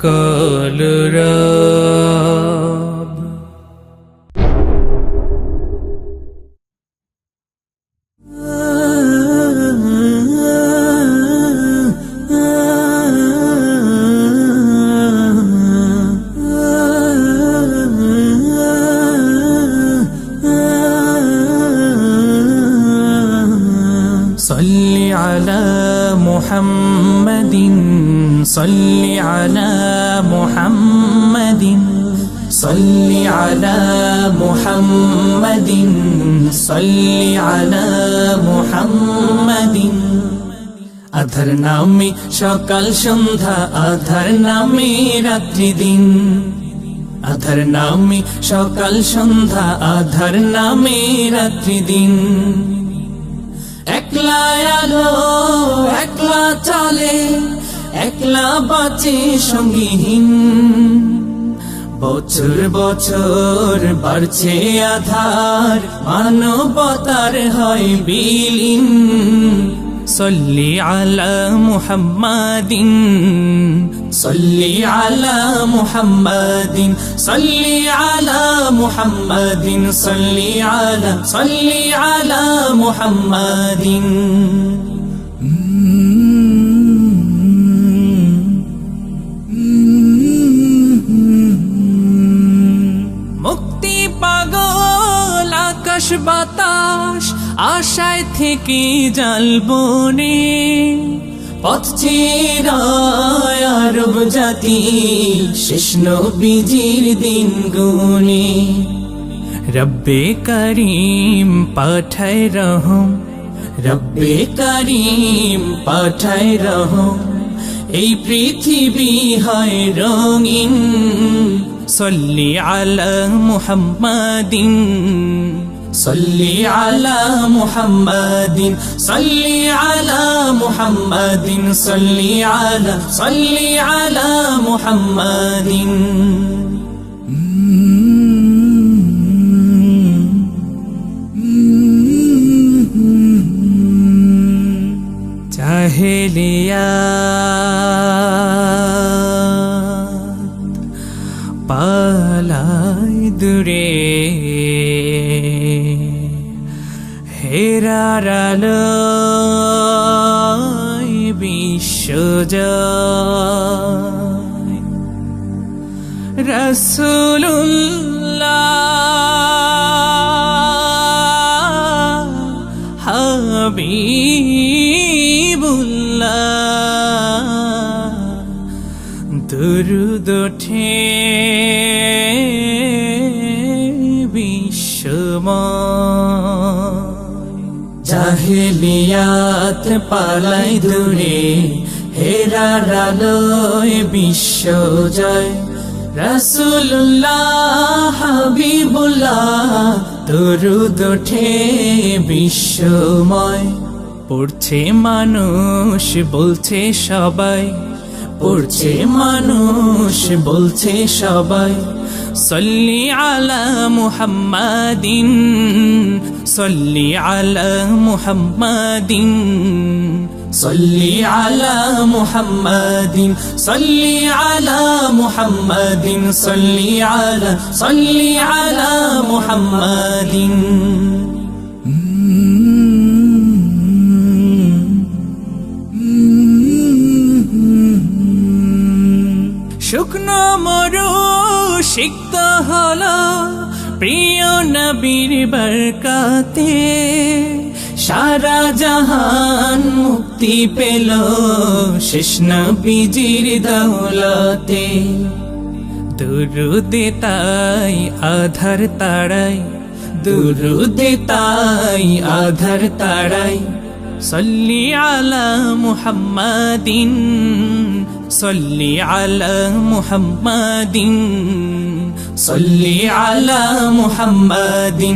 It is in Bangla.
কলরব صل على محمد صل على محمد صل على محمد صل على محمد আধার নামে সকাল সন্ধ্যা আধার নামে রাত্রি দিন আধার নামে সকাল সন্ধ্যা আধার নামে রাত্রি দিন একলা আলো, একলা চলে, একলা বাঁচে সঙ্গীহীন। বছর বছর বাড়ছে আধার, মানবতার হয় বিলীন। সল্লি আলা মুহাম্মাদিন সল্লি আলা মুহাম্মাদিন সল্লি আলা মুহাম্মাদিন সল্লি আলা সল্লি আলা মুহাম্মাদিন মুক্তি পাগল আকাশ বাতাস, আশায় থেকে জালবনে পথ আরব জাতি কৃষ্ণ বীজির দিন গুনে রব্বে করিম পাঠায় রহম, রব্বে করিম পাঠায় রহম। এই পৃথিবী হয় রঙিন, সল্লি আলা মুহাম্মাদিন। সল্লি আলা মুহাম্মাদিন সল্লি আলা মুহাম্মাদিন সল্লি আলা সল্লি আলা মুহাম্মাদিন চাহেলিয়া পালাই দূরে হেরারাল বিশ্বজয় রসুল্লাহ হাবিবুল্লাহ বিশ্বময়। জাহেলিয়াত পালাই দূরে হেরার আলোয় বিশ্ব জয়। রসুল্লাহ হাবিবুল্লাহ, দরুদ ওঠে বিশ্বময়। পড়ছে মানুষ, বলছে সবাই। পড়ছে মানুষ, বলছে সবাই, সল্লি আলা মুহাম্মাদিন, সল্লি আলা মুহাম্মাদিন, সল্লি আলা মুহাম্মাদিন, সল্লি আলা মুহাম্মাদিন, সল্লি আলা সল্লি আলা মুহাম্মাদিন। মরু সিক্ত হল, প্রিয় নবীর বরকাতে। সারা জাহান মুক্তি পেল শেষ নবীজির দৌলতে। দুরুদে তাই আধার তাড়াই, দুরুদে তাই আধার তাড়াই। সল্লি আলা মুহাম্মাদিন। সল্লি আলা মুহাম্মাদিন সল্লি আলা মুহাম্মাদিন